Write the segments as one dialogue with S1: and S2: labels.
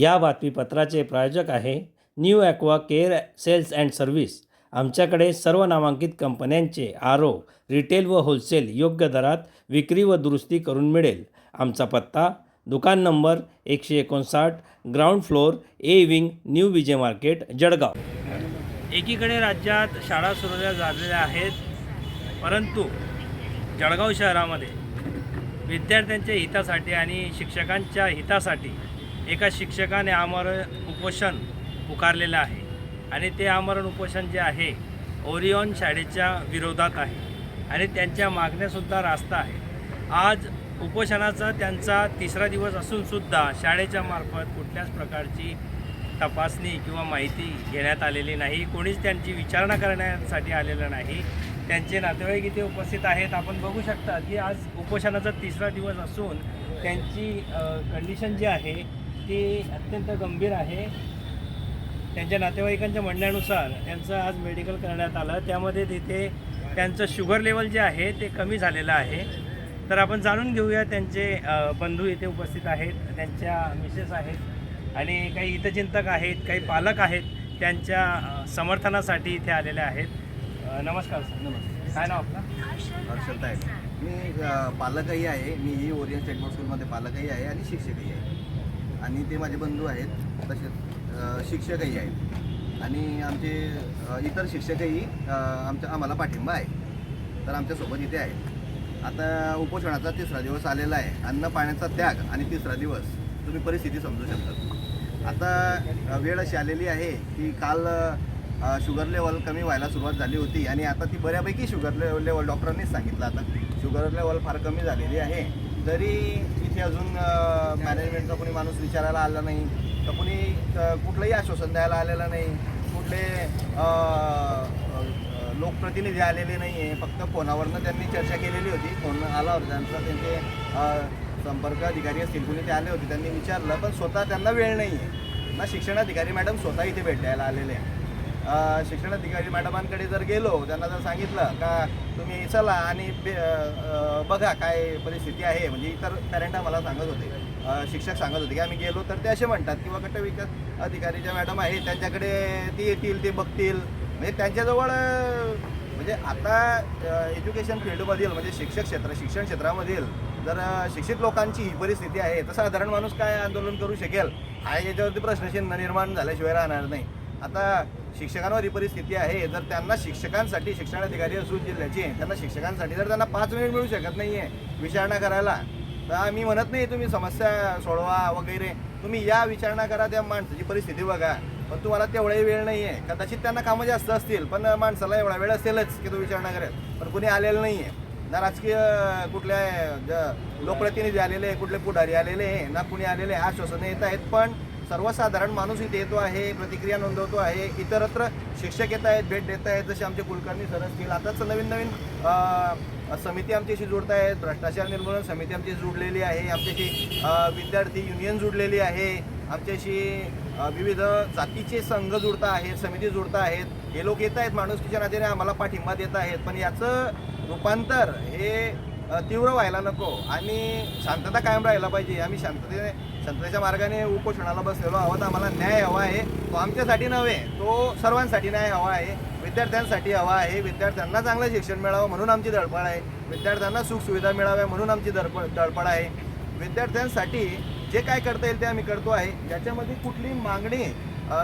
S1: या बातमीपत्राचे प्रायोजक आहे new aqua care sales and service. आमच्याकडे सर्व नामांकित कंपन्यांचे आर ओ रिटेल व होलसेल योग्य दरात विक्री व दुरुस्ती करून मिळेल. आमचा पत्ता दुकान नंबर एकशे एकोणसाठ ground floor A wing new Vijay market Jalgaon. एकीकडे राज्यात शाळा सुरू झालेल्या आहेत परंतु जळगाव शहरामध्ये विद्यार्थ्यांच्या हितासाठी आणि शिक्षकांच्या हितासाठी एका शिक्षकाने आमरण उपोषण पुकारलेलं आहे. आणि ते आमरण उपोषण जे आहे ओरिओन शाळेच्या विरोधात आहे. आणि त्यांच्या मागण्यासुद्धा रास्ता आहे. आज उपोषणाचा त्यांचा तिसरा दिवस असूनसुद्धा शाळेच्या मार्फत कुठल्याच प्रकारची तपासणी किंवा माहिती घेण्यात आलेली नाही. कोणीच त्यांची विचारणा करण्यासाठी आलेलं नाही. त्यांचे नातेवाईक इथे उपस्थित आहेत. आपण बघू शकता की आज उपोषणाचा तिसरा दिवस असून त्यांची कंडिशन जी आहे ती अत्यंत गंभीर आहे. त्यांच्या नातेवाईकांच्या म्हणण्यानुसार त्यांचं आज मेडिकल करण्यात आलं. त्यामध्ये तिथे त्यांचं शुगर लेवल जे आहे ते कमी झालेलं आहे. तर आपण जाणून घेऊया त्यांचे बंधू इथे उपस्थित आहेत. त्यांच्या मिसेस आहेत. आणि काही हितचिंतक आहेत काही पालक आहेत त्यांच्या समर्थनासाठी इथे आलेले आहेत. नमस्कार सर. नमस्कार. काय नाव आपलं?
S2: हर्षद मी पालकही आहे. मी ही ओरियन स्टेट बोर्ड स्कूलमध्ये पालकही आहे आणि शिक्षकही आहे. आणि ते माझे बंधू आहेत तसेच शिक्षकही आहेत. आणि आमचे इतर शिक्षकही आमच्या आम्हाला पाठिंबा आहे. तर आमच्यासोबत इथे आहेत. आता उपोषणाचा तिसरा दिवस आलेला आहे. अन्न पाण्याचा त्याग आणि तिसरा दिवस. तुम्ही परिस्थिती समजू शकता. आता वेळ अशी आलेली आहे की काल शुगर लेवल कमी व्हायला सुरुवात झाली होती आणि आता ती बऱ्यापैकी शुगर लेवल लेवल डॉक्टरांनीच सांगितलं. आता शुगर लेवल फार कमी झालेली आहे. तरी तिथे अजून मॅनेजमेंटचा कोणी माणूस विचारायला आला नाही. तर कोणी कुठलंही आश्वासन द्यायला आलेलं नाही. कुठले लोकप्रतिनिधी आलेले नाही आहे फक्त फोनावरनं त्यांनी चर्चा केलेली होती. फोन आला होता त्यांचा. त्यांचे संपर्क अधिकारी असतील कुणी ते आले होते. त्यांनी विचारलं पण स्वतः त्यांना वेळ नाही आहे ना शिक्षणाधिकारी मॅडम स्वतः इथे भेटायला आलेले आहे शिक्षणाधिकारी मॅडमांकडे जर गेलो त्यांना जर सांगितलं का तुम्ही चला आणि बे- बघा काय परिस्थिती आहे म्हणजे इतर पॅरेंट मला सांगत होते. शिक्षक सांगत होते की आम्ही गेलो तर ते असे म्हणतात किंवा गट विकास अधिकारी ज्या मॅडम आहेत त्यांच्याकडे ती येतील ते बघतील. म्हणजे त्यांच्याजवळ म्हणजे आता एज्युकेशन फील्डमधील म्हणजे शिक्षक क्षेत्र शिक्षण क्षेत्रामधील जर शिक्षित लोकांची ही परिस्थिती आहे तर साधारण माणूस काय आंदोलन करू शकेल? हा याच्यावरती प्रश्नचिन्ह निर्माण झाल्याशिवाय राहणार नाही. आता शिक्षकांवर ही परिस्थिती आहे. जर त्यांना शिक्षकांसाठी शिक्षणाधिकारी असून जिल्ह्याचे त्यांना शिक्षकांसाठी जर त्यांना पाच मिनिट मिळू शकत नाही आहे विचारणा करायला तर मी म्हणत नाही तुम्ही समस्या सोडवा वगैरे. तुम्ही या विचारणा करा त्या माणसाची परिस्थिती बघा. पण तुम्हाला तेवढाही वेळ नाही आहे कदाचित त्यांना कामं जास्त असतील पण माणसाला एवढा वेळ असेलच की तो विचारणा करेल. पण कुणी आलेलं नाही आहे ना राजकीय कुठल्या लोकप्रतिनिधी आलेले कुठले पुढारी आलेले आहे ना कुणी आलेले आहे, आश्वासनं येत आहेत. पण सर्वसाधारण माणूस इथे येतो आहे प्रतिक्रिया नोंदवतो आहे. इतरत्र शिक्षक येत आहेत भेट देत आहेत जसे आमचे कुलकर्णी सर असतील. आताच नवीन नवीन समिती आमच्याशी जोडत आहेत. भ्रष्टाचार निर्मूलन समिती आमची जुडलेली आहे. आमच्याशी विद्यार्थी युनियन जुडलेली आहे. आमच्याशी विविध जातीचे संघ जुडत आहेत समिती जुडत आहेत. हे लोक येत आहेत माणुसकीच्या नात्याने आम्हाला पाठिंबा देत आहेत. पण याचं रूपांतर हे तीव्र व्हायला नको. आणि शांतता कायम राहायला पाहिजे. आम्ही शांततेने शांततेच्या मार्गाने उपोषणाला बसलेलो आहोत. आम्हाला न्याय हवा आहे. तो आमच्यासाठी नव्हे तो सर्वांसाठी न्याय हवा आहे. विद्यार्थ्यांसाठी हवा आहे. विद्यार्थ्यांना चांगलं शिक्षण मिळावं म्हणून आमची धडपड आहे. विद्यार्थ्यांना सुखसुविधा मिळाव्या म्हणून आमची धडपड धडपड आहे. विद्यार्थ्यांसाठी जे काय करता येईल ते आम्ही करतो आहे. ज्याच्यामध्ये कुठली मागणी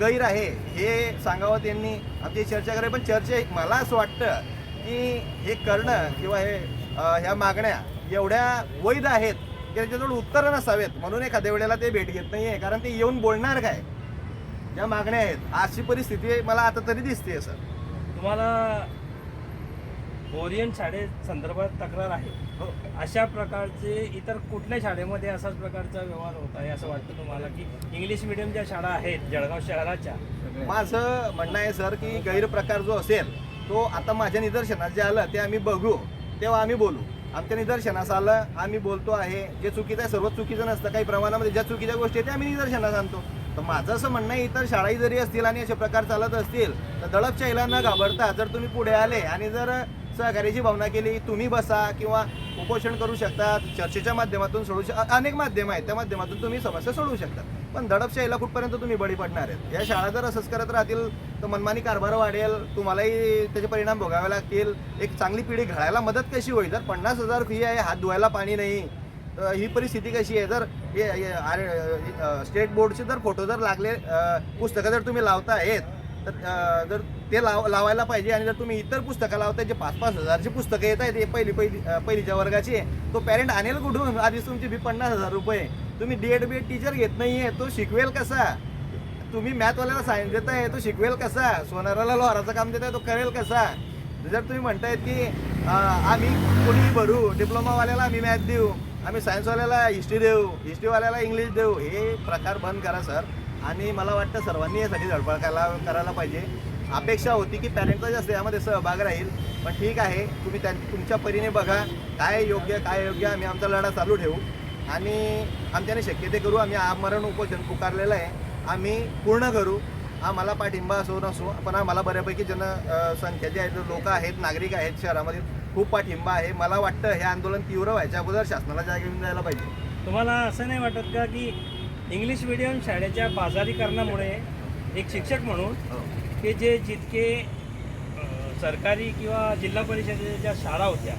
S2: गैर आहे हे सांगावं त्यांनी. आमची चर्चा करावी. पण चर्चा मला असं वाटतं की हे करणं किंवा हे ह्या मागण्या एवढ्या वैध आहेत की त्याच्याजवळ उत्तरं नसावेत. म्हणून एखाद्या वेळेला ते भेट घेत नाही आहे कारण ते येऊन बोलणार काय? ज्या मागण्या आहेत. अशी परिस्थिती मला आता तरी दिसते सर.
S1: तुम्हाला ओरियन शाळे संदर्भात तक्रार आहे.
S2: हो.
S1: अशा प्रकारचे इतर कुठल्या शाळेमध्ये असाच प्रकारचा व्यवहार होत आहे असं वाटतं तुम्हाला की इंग्लिश मिडियम ज्या शाळा आहेत जळगाव शहराच्या?
S2: माझं म्हणणं आहे सर की गैरप्रकार जो असेल तो आता माझ्या निदर्शनात जे आलं ते आम्ही बघू. तेव्हा आम्ही बोलू. आमच्या निदर्शनास आलं आम्ही बोलतो आहे जे चुकीचं आहे सर्व चुकीचं नसतं. काही प्रमाणामध्ये ज्या चुकीच्या गोष्टी आहेत त्या आम्ही निदर्शनास आणतो. तर माझं असं म्हणणं आहे इतर शाळाही जरी असतील आणि असे प्रकार चालत असतील तर दडपशाहीला न घाबरता जर तुम्ही पुढे आले आणि जर सहकार्याची भावना केली तुम्ही बसा किंवा उपोषण करू शकता चर्चेच्या माध्यमातून सोडू शक अनेक माध्यम आहेत. त्या माध्यमातून तुम्ही समस्या सोडवू शकता. पण दडपशाहीला कुठपर्यंत तुम्ही बळी पडणार आहेत? या शाळा जर असंच करत राहतील तर मनमानी कारभार वाढेल तुम्हालाही त्याचे परिणाम भोगावे लागतील. एक चांगली पिढी घडायला मदत कशी होईल? जर पन्नास हजार फी आहे हात धुवायला पाणी नाही ही परिस्थिती कशी आहे? जर हे- स्टेट बोर्डचे जर फोटो जर लागले पुस्तकं जर तुम्ही लावता आहेत तर जर ते लाव लावायला पाहिजे आणि जर तुम्ही इतर पुस्तकं लावताय जे पाच पाच हजारची पुस्तकं येत आहेत हे पहिली पहिली पहिलीच्या वर्गाची तो पॅरेंट आणेल कुठून? आधीच तुमची फी पन्नास हजार रुपये तुम्ही D Ed B Ed teacher घेत नाहीये तो शिकवेल कसा? तुम्ही मॅथवाल्याला सायन्स देताय तो शिकवेल कसा? सोनाराला लोहाराचं काम देताय तो करेल कसा? जर तुम्ही म्हणतायत की आम्ही कोणी भरू डिप्लोमावाल्याला आम्ही मॅथ देऊ आम्ही सायन्सवाल्याला हिस्ट्री देऊ हिस्ट्रीवाल्याला इंग्लिश देऊ हे प्रकार बंद करा सर. आणि मला वाटतं सर्वांनी यासाठी झडपड करायला करायला पाहिजे. अपेक्षा होती की पॅरेंटचा जास्त यामध्ये सहभाग राहील पण ठीक आहे. तुम्ही त्या तुमच्या परीने बघा काय योग्य काय योग्य आम्ही आमचा लढा चालू ठेवू. आणि आमच्याने शक्य ते करू. आम्ही आमरण उपोषण पुकारलेलं आहे. आम्ही पूर्ण करू. आम्हाला पाठिंबा असो नसो पण आम्हाला बऱ्यापैकी जन अ, संख्या जी आहेत लोक आहेत नागरिक आहेत शहरामध्ये खूप पाठिंबा आहे. मला वाटतं हे आंदोलन तीव्र व्हायच्या अगोदर शासनाला जागा घेऊन जायला पाहिजे.
S1: तुम्हाला असं नाही वाटत का की इंग्लिश मिडियम शाळेच्या बाजारीकरणामुळे एक शिक्षक म्हणून की जे जितके सरकारी किंवा जिल्हा परिषदेच्या ज्या शाळा होत्या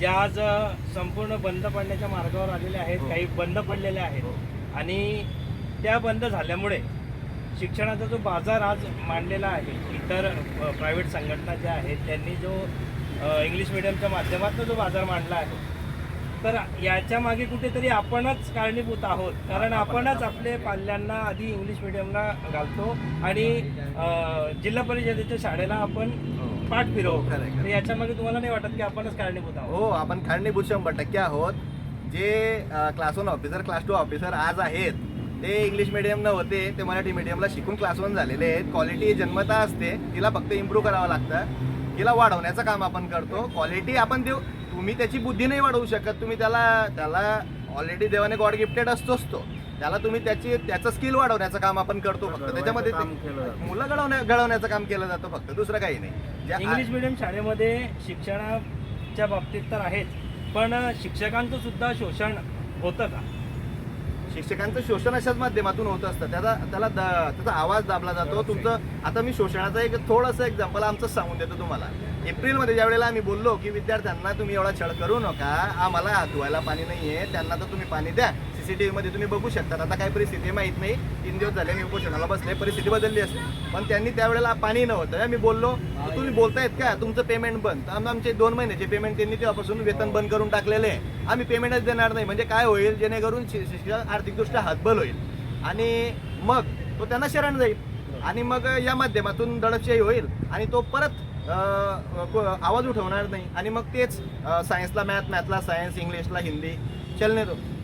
S1: ज्या आज संपूर्ण बंद पडण्याच्या मार्गावर आलेल्या आहेत
S2: हो.
S1: काही बंद पडलेल्या आहेत. आणि त्या बंद झाल्यामुळे शिक्षणाचा जो बाजार आज मांडलेला आहे इतर प्रायव्हेट संघटना ज्या आहेत त्यांनी जो इंग्लिश मिडियमच्या माध्यमातून जो बाजार मांडला आहे तर याच्या मागे कुठेतरी आपणच कारणीभूत आहोत. कारण आपणच आपले पाल्यांना आधी इंग्लिश मिडियमला घालतो आणि अ, जिल्हा परिषदेच्या शाळेला आपण पाठ
S2: हो,
S1: फिरवतो
S2: खरं आहे, खरं
S1: तर याच्या मागे तुम्हाला नाही वाटत की आपणच कारणीभूत आहोत?
S2: हो आपण कारणीभूत शंभर टक्के आहोत. जे class one officer class two officer आज आहेत ते इंग्लिश मिडियम न होते ते मराठी मिडियमला शिकून क्लास वन झालेले आहेत. क्वालिटी जन्मता असते तिला फक्त इम्प्रूव्ह करावं लागतं. तिला वाढवण्याचं काम आपण करतो. क्वालिटी आपण देऊ तुम्ही त्याची बुद्धी नाही वाढवू शकत. तुम्ही त्याला त्याला ऑलरेडी देवाने गॉड गिफ्टेड असतोच तो. त्याला तुम्ही त्याची त्याचं स्किल वाढवण्याचं काम आपण करतो फक्त. त्याच्यामध्ये मुलं घडवण्या घडवण्याचं काम केलं जातं फक्त. दुसरं काही नाही.
S1: इंग्लिश मिडियम शाळेमध्ये शिक्षणाच्या बाबतीत तर आहेच पण शिक्षकांचं सुद्धा शोषण होतं का?
S2: शिक्षकांचं शोषण अशाच माध्यमातून होत असतं. त्याचा त्याला द- त्याचा आवाज दाबला जातो. तुमचं आता मी शोषणाचं एक थोडंसं एक्झाम्पल आमचंच सांगून देतो तुम्हाला. एप्रिलमध्ये ज्यावेळेला आम्ही बोललो की विद्यार्थ्यांना तुम्ही एवढा छळ करू नका. आम्हाला हात धुवायला पाणी नाही आहे त्यांना तर तुम्ही पाणी द्या. सीसीटीव्ही तुम्ही बघू शकता आता काय परिस्थिती माहीत नाही. तीन दिवस झाले मी उपोषणाला बसले परिस्थिती बदलली असते. पण त्यांनी त्यावेळेला पाणी नव्हतं. मी बोललो तुम्ही बोलतायत का? तुमचं पेमेंट बंद. तर आमचे दोन महिन्याचे पेमेंट त्यांनी तेव्हापासून वेतन बंद करून टाकलेले आहे. आम्ही पेमेंटच देणार नाही. म्हणजे काय होईल? जेणेकरून शि- आर्थिकदृष्ट्या हातबल होईल. आणि मग तो त्यांना शरण जाईल. आणि मग या माध्यमातून दडपशाही होईल. आणि तो परत आवाज उठवणार नाही. आणि मग तेच सायन्सला मॅथ मॅथला सायन्स इंग्लिशला हिंदी. चलने तो.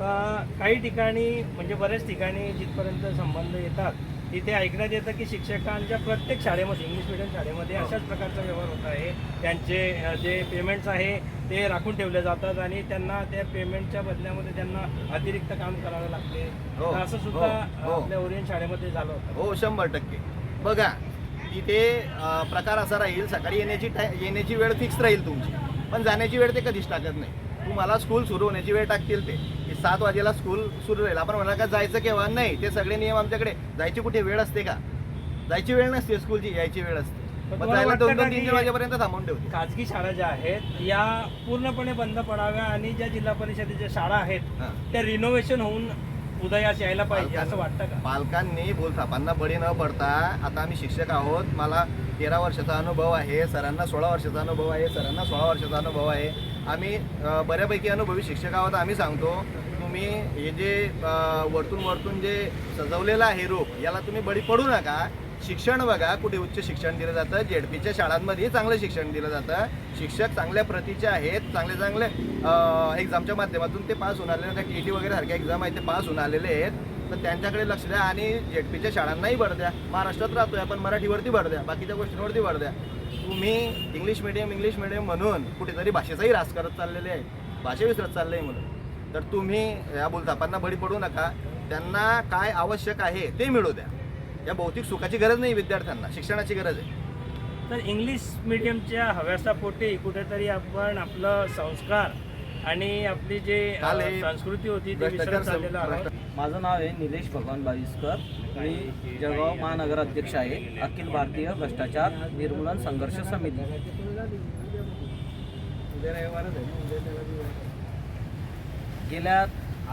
S1: आता काही ठिकाणी म्हणजे बऱ्याच ठिकाणी जिथपर्यंत संबंध येतात तिथे ऐकण्यात येतं की शिक्षकांच्या प्रत्येक शाळेमध्ये इंग्लिश मिडियम शाळेमध्ये
S2: हो.
S1: अशाच प्रकारचा व्यवहार होत आहे. त्यांचे जे पेमेंट्स आहे ते राखून ठेवले जातात आणि त्यांना त्या पेमेंटच्या बदल्यामध्ये त्यांना अतिरिक्त काम करावे लागते.
S2: हो,
S1: असं सुद्धा
S2: हो.
S1: आपल्या ओरियन शाळेमध्ये झालं होतं.
S2: हो शंभर टक्के. बघा तिथे प्रकार असा राहील सकाळी येण्याची टाय येण्याची वेळ फिक्स राहील तुमची. पण जाण्याची वेळ ते कधीच टाकत नाही. तुम्हाला स्कूल सुरू होण्याची वेळ टाकतील ते. की सात वाजेला स्कूल सुरू राहील आपण म्हणाल का जायचं केव्हा? नाही ते सगळे नियम आमच्याकडे. जायची कुठे वेळ असते का? जायची वेळ नसते स्कूलची यायची वेळ असते. जायला दोन तीन वाजेपर्यंत ठेवते.
S1: खाजगी शाळा ज्या आहेत या पूर्णपणे बंद पडाव्या आणि ज्या जिल्हा परिषदेच्या शाळा आहेत. त्या रिनोव्हेशन होऊन उदयास यायला पाहिजे असं वाटतं का?
S2: पालकांनी बोलथापांना बळी न पडता आता आम्ही शिक्षक आहोत. मला तेरा वर्षाचा अनुभव आहे सरांना सोळा वर्षाचा अनुभव आहे सरांना सोळा वर्षाचा अनुभव आहे. आम्ही बऱ्यापैकी अनुभवी शिक्षक आहोत आम्ही सांगतो. तुम्ही हे जे वरतून वरतून जे सजवलेलं आहे रूप याला तुम्ही बळी पडू नका. शिक्षण बघा कुठे उच्च शिक्षण दिलं जातं. जेडपीच्या शाळांमध्ये चांगलं शिक्षण दिलं जातं. शिक्षक चांगल्या प्रतीचे आहेत चांगले चांगले एक्झामच्या माध्यमातून ते पास होऊन आलेले टी टी वगैरे सारख्या एक्झाम आहेत ते पास होऊन आलेले आहेत. तर त्यांच्याकडे लक्ष द्या आणि जेडपीच्या शाळांनाही भर द्या. महाराष्ट्रात राहतोय आपण मराठीवरती भर द्या बाकीच्या गोष्टींवरती भर द्या. तुम्ही इंग्लिश मिडियम इंग्लिश मिडियम म्हणून कुठेतरी भाषेचाही रास करत चाललेले आहे. भाषा विसरत चालले आहे म्हणून. तर तुम्ही या बोलतापांना बळी पडू नका. त्यांना काय आवश्यक आहे ते मिळू द्या. या भौतिक सुखाची गरज नाही विद्यार्थ्यांना शिक्षणाची गरज आहे.
S1: तर इंग्लिश मिडियमच्या हव्यासापोटी कुठेतरी आपण आपलं संस्कार आणि आपली जे संस्कृती होती ती विसरत चाललेलो
S3: माझं नाव आहे निलेश भगवान बाविस्कर. मी जळगाव महानगर अध्यक्ष आहे. अखिल भारतीय भ्रष्टाचार निर्मूलन संघर्ष समिती. गेल्या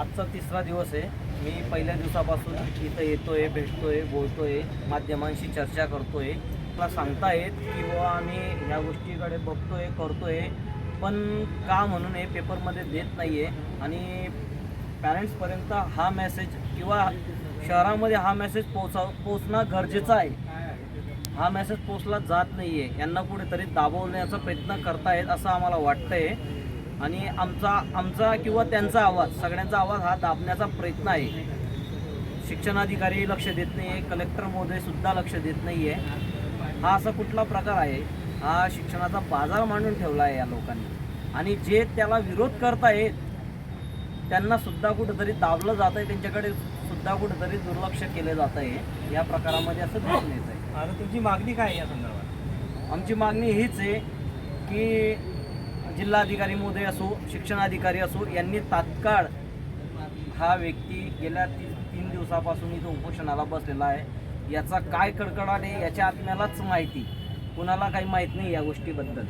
S3: आजचा तिसरा दिवस आहे. मी पहिल्या दिवसापासून इथं येतोय भेटतोय बोलतोय माध्यमांशी चर्चा करतोय. मला सांगता येत की बुवा आम्ही ह्या गोष्टीकडे बघतोय करतोय पण का म्हणून हे पेपरमध्ये देत नाही आहे आणि पॅरेंट्सपर्यंत हा मेसेज किंवा शहरामध्ये हा मेसेज पोचा पोचणं गरजेचं आहे. हा मेसेज पोचला जात नाही आहे यांना कुठेतरी दाबवण्याचा प्रयत्न करतायत असं आम्हाला वाटतंय. आणि आमचा आमचा किंवा त्यांचा आवाज सगळ्यांचा आवाज हा दाबण्याचा प्रयत्न आहे. शिक्षणाधिकारी लक्ष देत नाही आहे कलेक्टर सुद्धा लक्ष देत नाही आहे हा असा कुठला प्रकार आहे? हा शिक्षणाचा बाजार मांडून ठेवला आहे या लोकांनी. आणि जे त्याला विरोध करतायत त्यांना सुद्धा कुठंतरी दाबलं जात आहे त्यांच्याकडे सुद्धा कुठंतरी दुर्लक्ष केलं जात आहे या प्रकारामध्ये असं दिसून येत आहे
S1: आता तुमची मागणी काय आहे या संदर्भात?
S3: आमची मागणी हीच आहे की जिल्हाधिकारी महोदय असो शिक्षणाधिकारी असो यांनी तात्काळ हा व्यक्ती गेल्या ती तीन दिवसापासून इथं उपोषणाला बसलेला आहे. याचा काय कडकडाट आहे याच्या आत्म्यालाच माहिती. कुणाला काही माहीत नाही या गोष्टीबद्दल.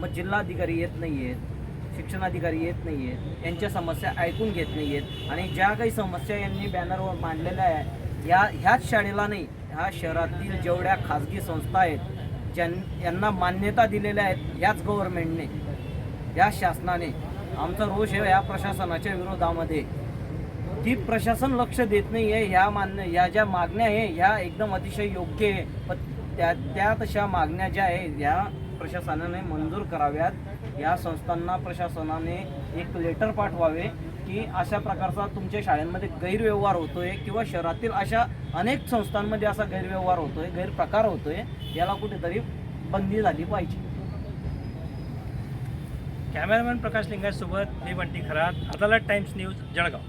S3: मग जिल्हाधिकारी येत नाही आहेत शिक्षणाधिकारी येत नाही आहेत यांच्या समस्या ऐकून घेत नाही आहेत आणि ज्या काही समस्या यांनी बॅनरवर मांडलेल्या आहे या ह्याच शाळेला नाही ह्या शहरातील जेवढ्या खाजगी संस्था आहेत ज्यां यांना मान्यता दिलेल्या आहेत ह्याच गव्हर्नमेंटने या शासनाने. आमचा रोष आहे या प्रशासनाच्या विरोधामध्ये. की प्रशासन लक्ष देत नाही आहे ह्या मान्य ह्या ज्या मागण्या आहे ह्या एकदम अतिशय योग्य आहे. पण त्या त्या तशा मागण्या ज्या आहे ह्या प्रशासनाने मंजूर कराव्यात. या संस्थांना प्रशासनाने एक लेटर पाठवावे की अशा प्रकारचा तुमच्या शाळेमध्ये गैरव्यवहार होतोय किंवा शहरातील अशा अनेक संस्थांमध्ये असा गैरव्यवहार होतोय गैरप्रकार होतोय याला कुठेतरी बंदी झाली पाहिजे.
S1: कॅमेरामॅन प्रकाश लिंगासोबत मी बंटी खरात. Adalat times news Jalgaon.